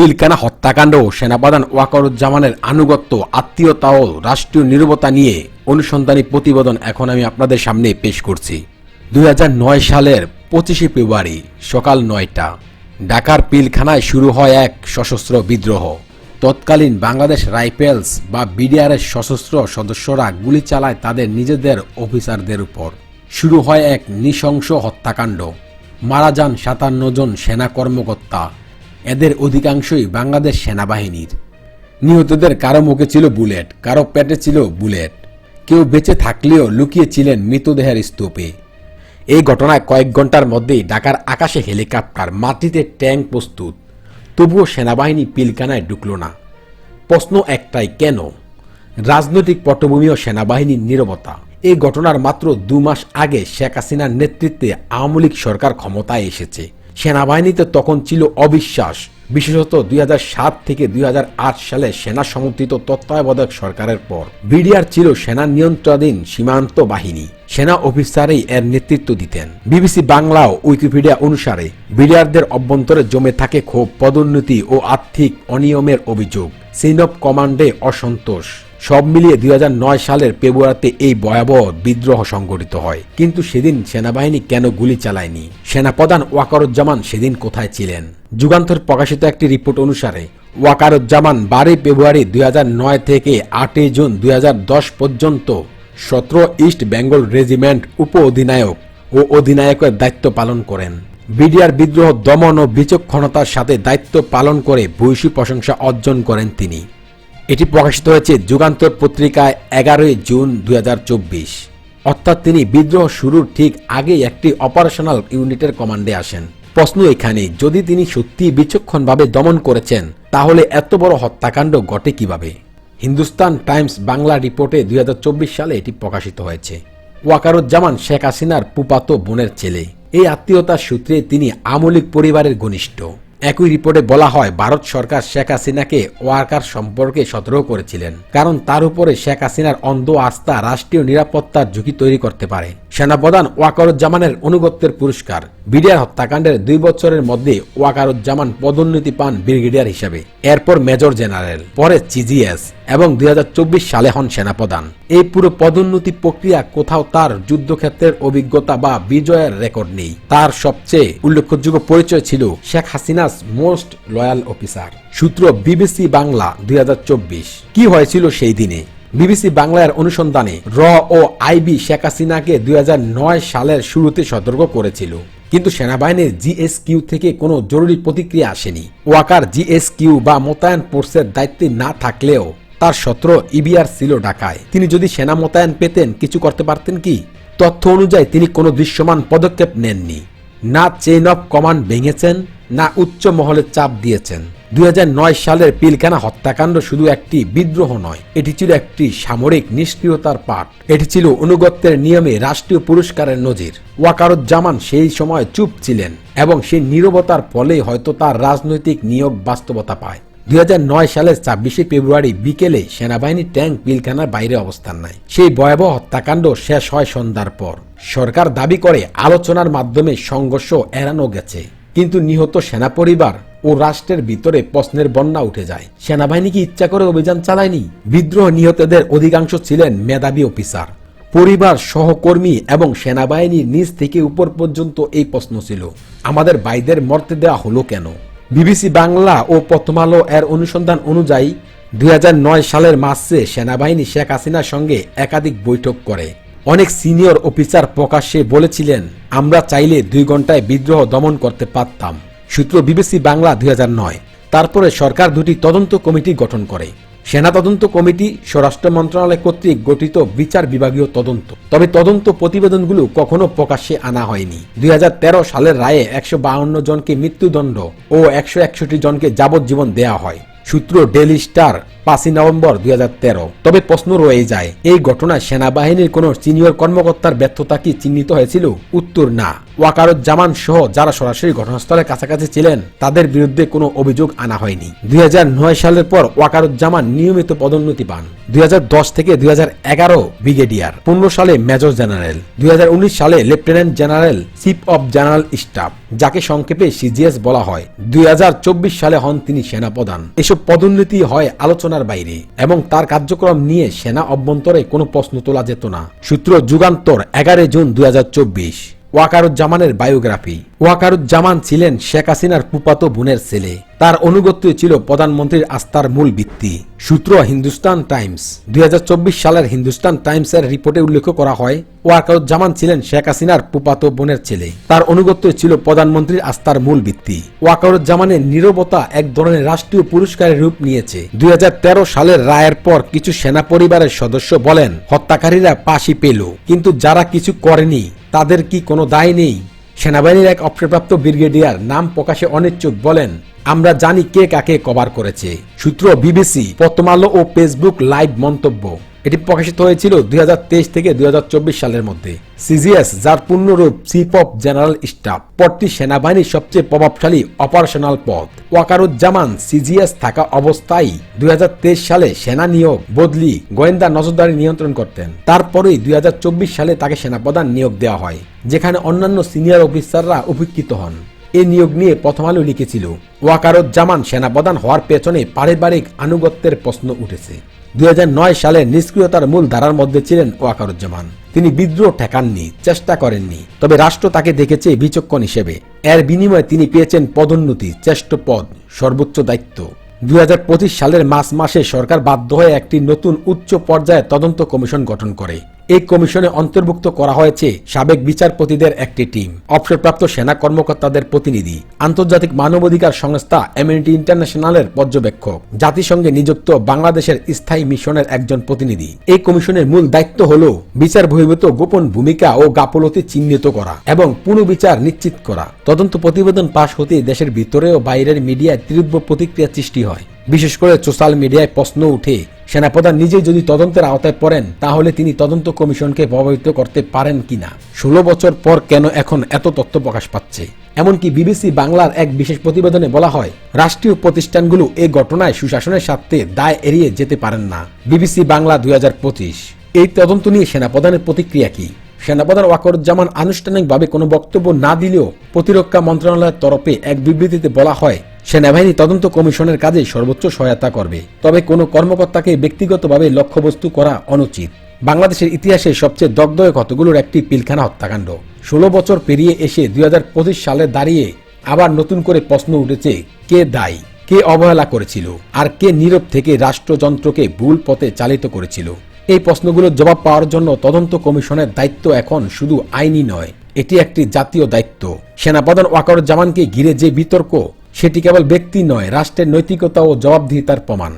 পিলকানা হত্যাকাণ্ড সেনাপ্রধান ওয়াকারুজ্জামানের আনুগত্য, আত্মীয়তা ও রাষ্ট্রীয় নিরবতা নিয়ে অনুসন্ধানী প্রতিবেদন এখন আমি আপনাদের সামনে পেশ করছি। দুই হাজার নয় সালের পঁচিশে ফেব্রুয়ারি সকাল নয়টা, ঢাকার পিলখানায় শুরু হয় এক সশস্ত্র বিদ্রোহ। তৎকালীন বাংলাদেশ রাইফেলস বা বিডিআরের সশস্ত্র সদস্যরা গুলি চালায় তাদের নিজেদের অফিসারদের উপর। শুরু হয় এক নৃশংস হত্যাকাণ্ড। মারা যান সাতান্ন জন সেনা কর্মকর্তা। এদের অধিকাংশই বাংলাদেশ সেনাবাহিনীর। নিহতদের কারও মুখে ছিল বুলেট, কারও পেটে ছিল বুলেট। কেউ বেঁচে থাকলেও লুকিয়েছিলেন মৃতদেহের স্তূপে। এই ঘটনায় কয়েক ঘণ্টার মধ্যেই ঢাকার আকাশে হেলিকপ্টার, মাটিতে ট্যাঙ্ক প্রস্তুত। তবুও সেনাবাহিনী পিলকানায় ঢুকল না। প্রশ্ন একটাই, কেন? রাজনৈতিক পটভূমি ও সেনাবাহিনীর নীরবতা। এই ঘটনার মাত্র দু মাস আগে শেখ হাসিনার নেতৃত্বে আওয়ামী লীগ সরকার ক্ষমতায় এসেছে। সেনাবাহিনীতে তখন ছিল অবিশ্বাস। বিশেষত দুই হাজার সাত থেকে দুই হাজার আট সালে সেনা সমর্থিত তত্ত্বাবধায়ক সরকারের পর। বিডিআর ছিল সেনা নিয়ন্ত্রণাধীন সীমান্ত বাহিনী। সেনা অফিসারই এর নেতৃত্ব দিতেন। বিবিসি বাংলা ও উইকিপিডিয়া অনুসারে বিডিআরদের অভ্যন্তরে জমে থাকে ক্ষোভ, পদোন্নতি ও আর্থিক অনিয়মের অভিযোগ। সিন অফ কমান্ডে অসন্তোষ। সব মিলিয়ে দুই হাজার নয় সালের ফেব্রুয়ারিতে এই ভয়াবহ বিদ্রোহ সংঘটিত হয়। কিন্তু সেদিন সেনাবাহিনী কেন গুলি চালায়নি? সেনাপ্রধান ওয়াকারুজ্জামান সেদিন কোথায় ছিলেন? যুগান্তর প্রকাশিত একটি রিপোর্ট অনুসারে, ওয়াকারুজ্জামান বারোই ফেব্রুয়ারি দুই হাজার নয় থেকে আটই জুন দুই হাজার দশ পর্যন্ত সতেরো ইস্ট বেঙ্গল রেজিমেন্ট উপ অধিনায়ক ও অধিনায়কের দায়িত্ব পালন করেন। বিডিআর বিদ্রোহ দমন ও বিচক্ষণতার সাথে দায়িত্ব পালন করে ভূয়সী প্রশংসা অর্জন করেন তিনি। এটি প্রকাশিত হয়েছে যুগান্তর পত্রিকায় এগারোই জুন দুই হাজার চব্বিশ। অর্থাৎ তিনি বিদ্রোহ শুরুর ঠিক আগে একটি অপারেশনাল ইউনিটের কমান্ডে আসেন। প্রশ্ন এখানে, যদি তিনি সত্যি বিচক্ষণভাবে দমন করেছেন, তাহলে এত বড় হত্যাকাণ্ড ঘটে কীভাবে? হিন্দুস্তান টাইমস বাংলা রিপোর্টে দুই হাজার চব্বিশ সালে এটি প্রকাশিত হয়েছে। ওয়াকারুজ্জামান শেখ হাসিনার পুপাতো বোনের ছেলে। এই আত্মীয়তার সূত্রে তিনি আমলিক পরিবারের ঘনিষ্ঠ। একই রিপোর্টে বলা হয়, ভারত সরকার শেখ হাসিনাকে ওয়ার্কার সম্পর্কে সতর্ক করেছিলেন। কারণ তার উপরে শেখ হাসিনার অন্ধ আস্থা রাষ্ট্রীয় নিরাপত্তার ঝুঁকি তৈরি করতে পারে। সেনাপ্রধান ওয়াকারুজ্জামানের অনুগত্যের পুরস্কার। বিডিআর হত্যাকাণ্ডের দুই বছরের মধ্যে ওয়াকারুজ্জামান পদোন্নতি পান ব্রিগেডিয়ার হিসেবে। এরপর মেজর জেনারেল, পরে চিজিএস এবং দুই হাজার চব্বিশ সালে হন সেনাপ্রধান। এই পুরো পদোন্নতি প্রক্রিয়া কোথাও তার যুদ্ধক্ষেত্রের অভিজ্ঞতা বা বিজয়ের রেকর্ড নেই। তার সবচেয়ে উল্লেখযোগ্য পরিচয় ছিল Sheikh Hasina's most loyal officer. সূত্র বিবিসি বাংলা, দুই কি হয়েছিল সেই দিনে? বিবিসি বাংলার অনুসন্ধানে র ও আইবি শেখ হাসিনাকে দুই হাজার নয় সালের শুরুতে সতর্ক করেছিল। কিন্তু সেনাবাহিনীর জিএস কিউ থেকে কোনো জরুরি প্রতিক্রিয়া আসেনি। ওয়াকার জিএস কিউ বা মোতায়েন ফোর্সের দায়িত্বে না থাকলেও তার সত্র ইবিআর ছিল ঢাকায়। তিনি যদি সেনা মোতায়েন পেতেন, কিছু করতে পারতেন কি? তথ্য অনুযায়ী তিনি কোনো দৃশ্যমান পদক্ষেপ নেননি। না চেইন অফ কমান্ড ভেঙেছেন, না উচ্চ মহলে চাপ দিয়েছেন। দুই হাজার নয় সালের পিলখানা হত্যাকাণ্ড শুধু একটি বিদ্রোহ নয়, এটি ছিল একটি সামরিক নিষ্ক্রিয়তার পাঠ। এটি ছিল অনুগত্যের নিয়মে রাষ্ট্রীয় পুরস্কারের নজির। ওয়াকারুজ্জামান সেই সময় চুপ ছিলেন এবং সেই নীরবতার ফলে হয়তো তার রাজনৈতিক নিয়োগ বাস্তবতা পায়। দুই হাজার নয় সালের ছাব্বিশে ফেব্রুয়ারি বিকেলে সেনাবাহিনী ট্যাঙ্ক পিলখানার বাইরে অবস্থান নেয়। সেই ভয়াবহ হত্যাকাণ্ড শেষ হয় সন্ধ্যার পর। সরকার দাবি করে, আলোচনার মাধ্যমে সংঘর্ষ এড়ানো গেছে। কিন্তু নিহত সেনা পরিবার ও রাষ্ট্রের ভিতরে প্রশ্নের বন্যা উঠে যায়। সেনাবাহিনী কি ইচ্ছা করে অভিযান চালায়নি? বিদ্রোহ নিহতদের অধিকাংশ ছিলেন মেধাবী অফিসার। পরিবার, সহকর্মী এবং সেনাবাহিনীর নিচ থেকে উপর পর্যন্ত এই প্রশ্ন ছিল। আমাদের বাইদের মরতে দেওয়া হলো কেন? বিবিসি বাংলা ও প্রথম আলো এর অনুসন্ধান অনুযায়ী দুই হাজার নয় সালের মার্চে সেনাবাহিনী শেখ হাসিনার সঙ্গে একাধিক বৈঠক করে। অনেক সিনিয়র অফিসার প্রকাশ্যে বলেছিলেন, আমরা চাইলে দুই ঘন্টায় বিদ্রোহ দমন করতে পারতাম। সূত্র বিবিসি বাংলা দুই হাজার নয়। তারপরে সরকার দুটি তদন্ত কমিটি গঠন করে। সেনা তদন্ত কমিটি স্বরাষ্ট্র মন্ত্রণালয় কর্তৃক গঠিত বিচার বিভাগীয় তদন্ত। তবে তদন্ত প্রতিবেদনগুলো কখনো প্রকাশ্যে আনা হয়নি। দুই হাজার তেরো সালের রায়ে একশো জনকে মৃত্যুদণ্ড ও একশো একষট্টি জনকে যাবজ্জীবন দেয়া হয়। সূত্র ডেলি স্টার, পাঁচই নভেম্বর দুই হাজার তেরো। তবে প্রশ্ন রয়ে যায়, এই ঘটনায় সেনাবাহিনীর কোন সিনিয়র কর্মকর্তার ব্যর্থতা কি চিহ্নিত হয়েছিল? উত্তর না। ওয়াকারুজ্জামান সহ যারা সরাসরি ঘটনাস্থলের কাছাকাছি ছিলেন, তাদের বিরুদ্ধে কোনো অভিযোগ আনা হয়নি। দুই হাজার নয় সালের পর ওয়াকারুজ্জামান নিয়মিত পদোন্নতি পান। দুই হাজার দশ থেকে দুই হাজার এগারো ব্রিগেডিয়ার, পনেরো সালে মেজর জেনারেল, দুই সালে lieutenant general, chief of general staff, যাকে সংক্ষেপে সিজিএস বলা হয়। দুই হাজার চব্বিশ সালে হন তিনি সেনাপ্রধান এসব পদোন্নতি হয় আলোচনার বাইরে এবং তার কার্যক্রম নিয়ে সেনা অভ্যন্তরে কোনো প্রশ্ন তোলা যেত না। সূত্র যুগান্তর এগারো জুন দুই হাজার চব্বিশ। ওয়াকারুজ্জামানের বায়োগ্রাফি। ওয়াকারুজ্জামান ছিলেন শেখ হাসিনার পুপাতো বোনের ছেলে। তার অনুগত্যই ছিল প্রধানমন্ত্রীর আস্থার মূল ভিত্তি। সূত্র হিন্দুস্তান টাইমস। দুই সালের হিন্দুস্তান টাইমসের রিপোর্টে উল্লেখ করা হয়, ওয়াকারুজ্জামান ছিলেন শেখ হাসিনার পুপাতো বোনের ছেলে। তার অনুগত্যই ছিল প্রধানমন্ত্রীর আস্থার মূল ভিত্তি। ওয়াকারুজ্জামানের নীরবতা এক ধরনের রাষ্ট্রীয় পুরস্কারের রূপ নিয়েছে। দুই হাজার তেরো সালের রায়ের পর কিছু সেনা পরিবারের সদস্য বলেন, হত্যাকারীরা পাশি পেল, কিন্তু যারা কিছু করেনি তাদের কি কোনো দায় নেই? সেনাবাহিনীর এক অবসরপ্রাপ্ত ব্রিগেডিয়ার নাম প্রকাশে অনিচ্ছুক বলেন আমরা জানি কে কাকে কভার করেছে। সূত্র বিবিসি প্রথমালো ও ফেসবুক লাইভ মন্তব্য। এটি প্রকাশিত হয়েছিল দুই হাজার তেইশ থেকে দুই হাজার চব্বিশ সালের মধ্যে। সিজিএস যার পূর্ণরূপ চিফ অফ জেনারেল স্টাফ পদটি সেনাবাহিনীর সবচেয়ে প্রভাবশালী অপারেশনাল পদ। ওয়াকারুজ্জামান সিজিএস থাকা অবস্থায় দুই হাজার তেইশ সালে সেনা নিয়োগ বদলি গোয়েন্দা নজরদারি নিয়ন্ত্রণ করতেন। তারপরেই দুই হাজার চব্বিশ সালে তাকে সেনাপ্রধান নিয়োগ দেওয়া হয়, যেখানে অন্যান্য সিনিয়র অফিসাররা উপেক্ষিত হন। এ নিয়োগ নিয়ে প্রথম আলো লিখেছিল ওয়াকারুজ্জামান সেনাপ্রধান হওয়ার পেছনে পারিবারিক আনুগত্যের প্রশ্ন উঠেছে। দুই হাজার নয় সালে নিষ্ক্রিয়তার মূল ধারার মধ্যে ছিলেন ওয়াকারুজ্জামান তিনি বিদ্রোহ ঠেকাননি, চেষ্টা করেননি, তবে রাষ্ট্র তাকে দেখেছে বিচক্ষণ হিসেবে। এর বিনিময়ে তিনি পেয়েছেন পদোন্নতি চেষ্ট পদ, সর্বোচ্চ দায়িত্ব। দুই হাজার পঁচিশ সালের মার্চ মাসে সরকার বাধ্য হয়ে একটি নতুন উচ্চ পর্যায়ে তদন্ত কমিশন গঠন করে। এই কমিশনে অন্তর্ভুক্ত করা হয়েছে সাবেক বিচারপতিদের একটি টিম, অবসরপ্রাপ্ত সেনা কর্মকর্তাদের প্রতিনিধি, আন্তর্জাতিক মানবাধিকার সংস্থা এমিনিটি ইন্টারন্যাশনালের পর্যবেক্ষক, জাতিসংঘে নিযুক্ত বাংলাদেশের স্থায়ী মিশনের একজন প্রতিনিধি। এই কমিশনের মূল দায়িত্ব হল বিচার বহির্ভূত গোপন ভূমিকা ও গাফলতি চিহ্নিত করা এবং পুনঃবিচার নিশ্চিত করা। তদন্ত প্রতিবেদন পাশ হতে দেশের ভিতরে ও বাইরের মিডিয়ায় তীব্র প্রতিক্রিয়া সৃষ্টি হয়। বিশেষ করে সোশ্যাল মিডিয়ায় প্রশ্ন উঠে, সেনাপ্রধান নিজেই যদি তদন্তের আওতায় পড়েন, তাহলে তিনি তদন্ত কমিশনকে প্রভাবিত করতে পারেন কিনা? ষোলো বছর পর কেন এখন এত তথ্য প্রকাশ পাচ্ছে? এমনকি বিবিসি বাংলার এক বিশেষ প্রতিবেদনে বলা হয়, রাষ্ট্রীয় প্রতিষ্ঠানগুলো এই ঘটনায় সুশাসনের স্বার্থে দায় এড়িয়ে যেতে পারেন না। বিবিসি বাংলা দুই হাজার পঁচিশ। এই তদন্ত নিয়ে সেনাপ্রধানের প্রতিক্রিয়া কি? সেনাপ্রধান ওয়াকরুজ্জামান আনুষ্ঠানিকভাবে কোনো বক্তব্য না দিলেও প্রতিরক্ষা মন্ত্রণালয়ের তরফে এক বিবৃতিতে বলা হয় সেনাবাহিনী তদন্ত কমিশনের কাজে সর্বোচ্চ সহায়তা করবে। তবে কোনো কর্মকর্তাকে ব্যক্তিগতভাবে লক্ষ্যবস্তু করা অনুচিত। বাংলাদেশের ইতিহাসে সবচেয়ে দগ্ধ ক্ষতগুলোর একটি পিলখানা হত্যাকাণ্ড? ষোলো বছর পেরিয়ে এসে দুই সালে দাঁড়িয়ে আবার নতুন করে প্রশ্ন উঠেছে, কে দায়ী? কে অবহেলা করেছিল? আর কে নীরব থেকে রাষ্ট্রযন্ত্রকে ভুল পথে চালিত করেছিল? এই প্রশ্নগুলোর জবাব পাওয়ার জন্য তদন্ত কমিশনের দায়িত্ব এখন শুধু আইনি নয়, এটি একটি জাতীয় দায়িত্ব। সেনাপ্রধান ওয়াকারুজ্জামানকে ঘিরে যে বিতর্ক সেটি কেবল ব্যক্তি নয় রাষ্ট্রের নৈতিকতা ও জবাবদিহিতার প্রমাণ।